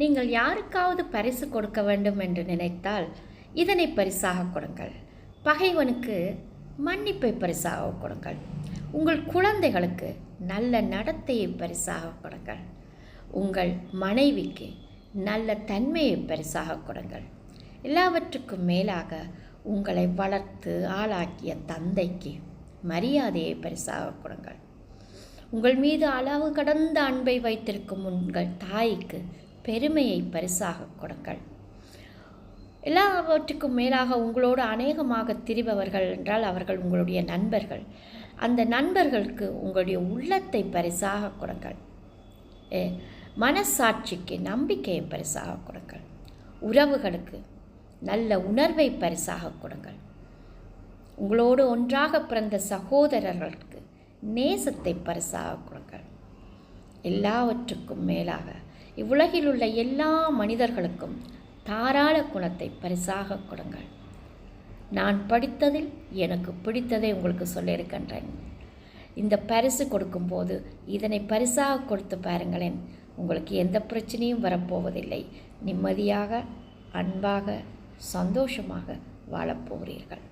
நீங்கள் யாருக்காவது பரிசு கொடுக்க வேண்டும் என்று நினைத்தால் இதனை பரிசாக கொடுங்கள். பகைவனுக்கு மன்னிப்பை பரிசாக கொடுங்கள். உங்கள் குழந்தைகளுக்கு நல்ல நடத்தையை பரிசாக கொடுங்கள். உங்கள் மனைவிக்கு நல்ல தன்மையை பரிசாக கொடுங்கள். எல்லாவற்றுக்கும் மேலாக உங்களை வளர்த்து ஆளாக்கிய தந்தைக்கு மரியாதையை பரிசாக கொடுங்கள். உங்கள் மீது அளவு கடந்த அன்பை வைத்திருக்கும் உங்கள் தாய்க்கு பெருமையை பரிசாக கொடுங்கள். எல்லாவற்றுக்கும் மேலாக உங்களோடு அநேகமாக திரிபவர்கள் என்றால் அவர்கள் உங்களுடைய நண்பர்கள். அந்த நண்பர்களுக்கு உங்களுடைய உள்ளத்தை பரிசாக கொடுங்கள். ஏ, மனசாட்சிக்கு நம்பிக்கையை பரிசாக கொடுங்கள். உறவுகளுக்கு நல்ல உணர்வை பரிசாக கொடுங்கள். உங்களோடு ஒன்றாக பிறந்த சகோதரர்களுக்கு நேசத்தை பரிசாக கொடுங்கள். எல்லாவற்றுக்கும் மேலாக இவ்வுலகில் உள்ள எல்லா மனிதர்களுக்கும் தாராள குணத்தை பரிசாக கொடுங்கள். நான் படித்ததில் எனக்கு பிடித்ததை உங்களுக்கு சொல்லியிருக்கின்றேன். இந்த பரிசு கொடுக்கும்போது இதனை பரிசாக கொடுத்து பாருங்களேன். உங்களுக்கு எந்த பிரச்சனையும் வரப்போவதில்லை. நிம்மதியாக அன்பாக சந்தோஷமாக வாழப்போகிறீர்கள்